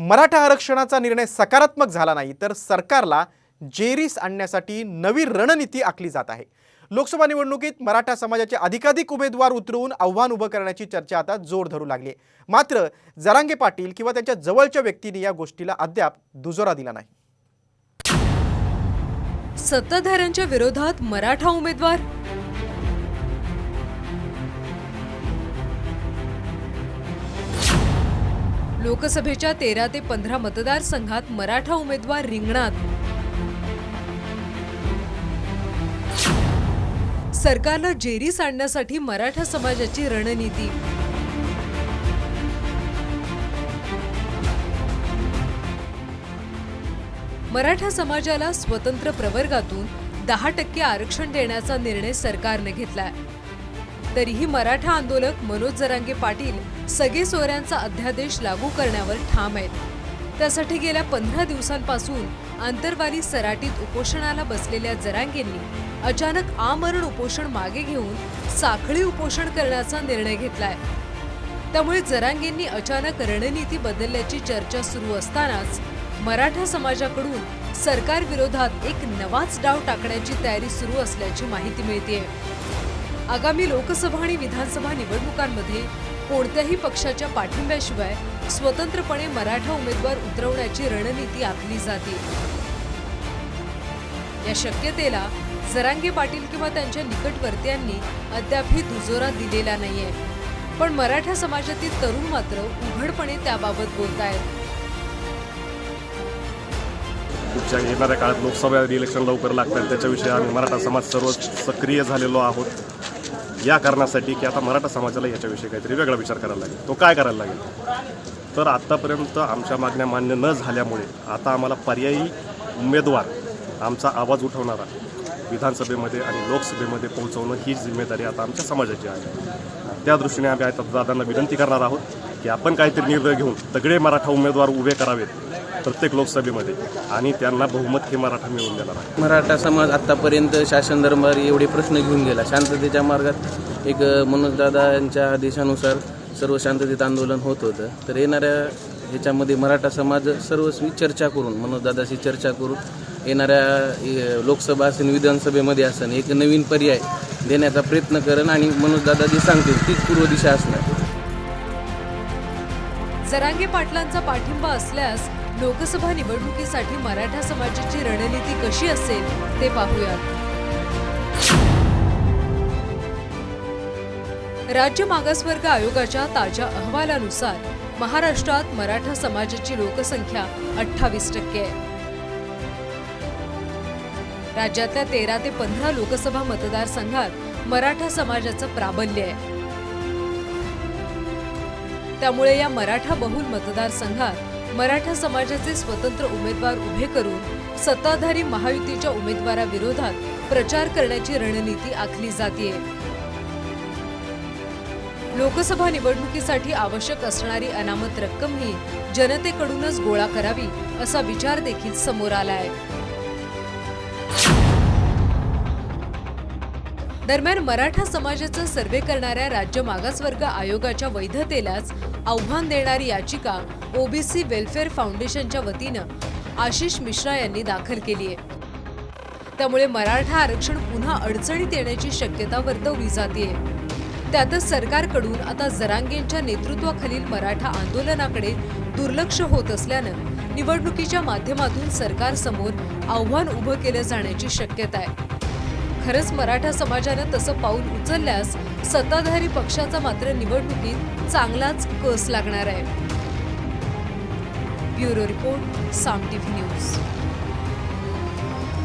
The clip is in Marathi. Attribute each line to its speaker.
Speaker 1: मराठा आरक्षणाचा निर्णय सकारात्मक झाला नाही तर सरकारला जेरीस आणण्यासाठी नवी रणनीती आखली जात आहे. लोकसभा निवडणुकीत मराठा समाजाचे अधिकाधिक उमेदवार उतरवून आव्हान उभं करण्याची चर्चा आता जोर धरू लागली आहे. मात्र जरांगे पाटील किंवा त्यांच्या जवळच्या व्यक्तीने या गोष्टीला अद्याप दुजोरा दिला नाही.
Speaker 2: सत्ताधाऱ्यांच्या विरोधात मराठा उमेदवार लोकसभेच्या तेरा ते पंधरा मतदारसंघात मराठा उमेदवार रिंगणात. सरकारला जेरीस आणण्यासाठी मराठा समाजाची रणनीती. मराठा समाजाला स्वतंत्र प्रवर्गातून दहा टक्के आरक्षण देण्याचा निर्णय सरकारने घेतलाय. तरीही मराठा आंदोलक मनोज जरांगे पाटील सगळे सोयऱ्यांचा अध्यादेश लागू करण्यावर ठाम आहेत. त्यासाठी गेल्या पंधरा दिवसांपासून आंतरवाली सराटीत उपोषणाला बसलेल्या जरांगेंनी अचानक आमरण उपोषण मागे घेऊन साखळी उपोषण करण्याचा निर्णय घेतलाय. त्यामुळे जरांगेंनी अचानक रणनीती बदलल्याची चर्चा सुरू असतानाच मराठा समाजाकडून सरकार विरोधात एक नवाच डाव टाकण्याची तयारी सुरू असल्याची माहिती मिळते आगामी लोकसभा आणि विधानसभा निवडणुकांमध्ये कोणत्याही पक्षाच्या पाठिंब्याशिवाय स्वतंत्रपणे मराठा उमेदवार उतरवण्याची रणनीती आखली जाते. या शक्यतेला जरांगे पाटील किंवा त्यांच्या निकटवर्तीयांनी अद्यापही दुजोरा दिलेला नाहीये. पण मराठा समाजातील तरुण मात्र उघडपणे त्याबाबत बोलतायत.
Speaker 3: पुढच्या येणाऱ्या काळात लोकसभा इलेक्शन लवकर लागतात त्याच्याविषयी आम्ही मराठा समाज सर्व सक्रिय झालेलो आहोत. या कारणासाठी की आता मराठा समाजाला याच्याविषयी काहीतरी वेगळा विचार करायला लागेल. तो काय करायला लागेल? तर आत्तापर्यंत आमच्या मागण्या मान्य न झाल्यामुळे आता आम्हाला पर्यायी उमेदवार आमचा आवाज उठवणारा विधानसभेमध्ये आणि लोकसभेमध्ये पोहोचवणं ही जिम्मेदारी आता आमच्या समाजाची आहे. त्या दृष्टीने आम्ही आता दादांना विनंती करणार आहोत की आपण काहीतरी निर्णय घेऊन सगळे मराठा उमेदवार उभे करावेत. प्रत्येक लोकसभेमध्ये. आणि त्यांना बहुमत हे मराठा मिळवून देणार आहे.
Speaker 4: मराठा समाज आत्तापर्यंत शासन दरबारी एवढे प्रश्न घेऊन गेला. शांततेच्या मार्गात एक मनोजदादा यांच्या आदेशानुसार सर्व शांततेत आंदोलन होत होतं. तर येणाऱ्या ह्याच्यामध्ये मराठा समाज सर्वस्वी चर्चा करून मनोजदादाशी चर्चा करून येणाऱ्या लोकसभा असेल विधानसभेमध्ये असेल एक नवीन पर्याय देण्याचा प्रयत्न करेन आणि मनोजदादा जे सांगतील तीच पूर्व दिशा असणार.
Speaker 2: जरांगे पाटलांचा पाठिंबा असल्यास लोकसभा निवडणुकीसाठी मराठा समाजाची रणनीती कशी असेल ते पाहूयात. राज्य मागासवर्ग आयोगाच्या ताज्या अहवालानुसार महाराष्ट्रात मराठा समाजाची लोकसंख्या अठ्ठावीस टक्के आहे. राज्यातल्या तेरा ते पंधरा लोकसभा मतदारसंघात मराठा समाजाचं प्राबल्य आहे. त्यामुळे या मराठा बहुल मतदारसंघात मराठा समाजाचे स्वतंत्र उमेदवार उभे करून सत्ताधारी महायुतीच्या उमेदवाराविरोधात प्रचार करण्याची रणनीती आखली जाते लोकसभा निवडणुकीसाठी आवश्यक असणारी अनामत रक्कम ही जनतेकडूनच गोळा करावी असा विचार देखील समोर आलाय. दरम्यान मराठा समाजाचा सर्वे करणाऱ्या राज्य मागासवर्ग आयोगाच्या वैधतेलाच आव्हान देणारी याचिका ओबीसी वेलफेअर फाउंडेशनच्या वतीनं आशिष मिश्रा यांनी दाखल केली आहे. त्यामुळे मराठा आरक्षण पुन्हा अडचणीत येण्याची शक्यता वर्तवली जाते त्यातच सरकारकडून आता जरांगेंच्या नेतृत्वाखालील मराठा आंदोलनाकडे दुर्लक्ष होत असल्यानं निवडणुकीच्या माध्यमातून सरकारसमोर आव्हान उभं केलं जाण्याची शक्यता आहे. खरंच मराठा समाजानं तसं पाऊल उचलल्यास सत्ताधारी पक्षाचा मात्र निवडणुकीत चांगलाच कस लागणार आहे? Bureau report Saam TV news.